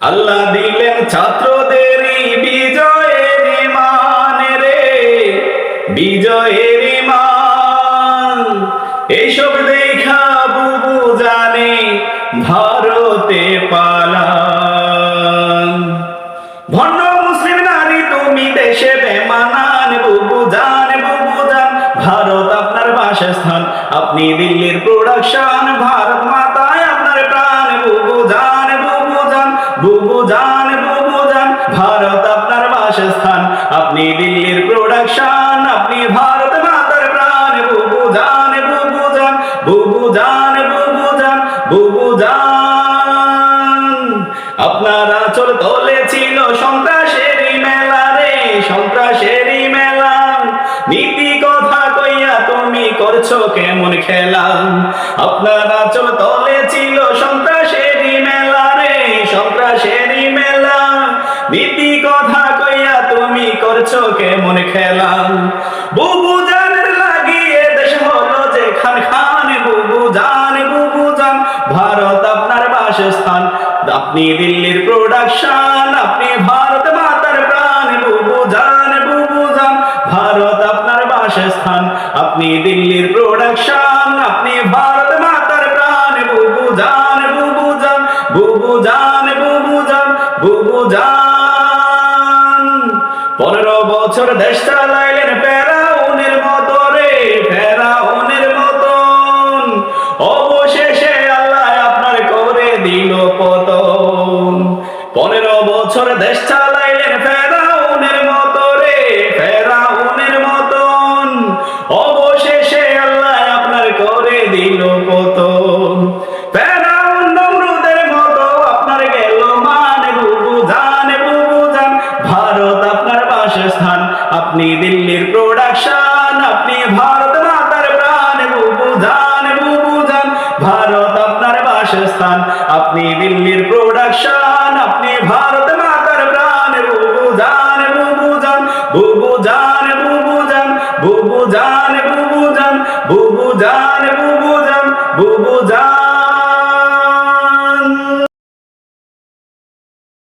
আল্লাহ দিলেন ছাত্রদের বিজয়ের মান রে। বিজয়ের মান এইসব দেখা বুবু জানে, ভারতে পালান। ভণ্ড মুসলিম তুমি দেশে ভারত আপনার আপনি দিল্লির প্রোডাকশন ভারত মাতায় জান বুবু জান, ভারত আপনার বাসস্থান। আপনি দিল্লির প্রোডাকশন আপনি ভারত মাতার প্রাণ। বুবু জান বুবু জান বুবু জান বুবু জান বুবু জান। আপনারা চল তলে ছিল সন্ত্রাসেরই মেলা রে সন্ত্রাসেরই মেলা। নীতি কথা কইয়া তুমি করছ কেমন খেলা? আপনার চল তলে করছ কেমন খেলা বুবু জানের লাগিয়ে দেশ হলো যে খান খান, বুবু জান বুবু জান। ভারত আপনার বাসস্থান, আপনি দিল্লির প্রোডাকশন আপনি ভারত মাতার প্রাণ, বুবু জান বুবু জান। ভারত আপনার বাসস্থান, আপনি দিল্লির প্রোডাকশন আপনি ভারত মাতার প্রাণ, বুবু জান বুবু জান। বুবু জান বুবু জান বুবু জান। পনেরো বছর দেশ চালাইলেন ফেরাউনের মতো রে, ফেরাউনের মতন। অবশেষে আল্লাহ আপনার করে দিল পতন। পনেরো বছর দেশ চালাইলেন আপনি দিল্লির প্রোডাকশন আপনি ভারত মাতার প্রাণ বুবু জান বুবু জান ভারত আপনার বাসস্থান, আপনি দিল্লির প্রোডাকশন আপনি ভারত মাতার প্রাণ বুবু জান বুবু জান বুবু জান বুবু জান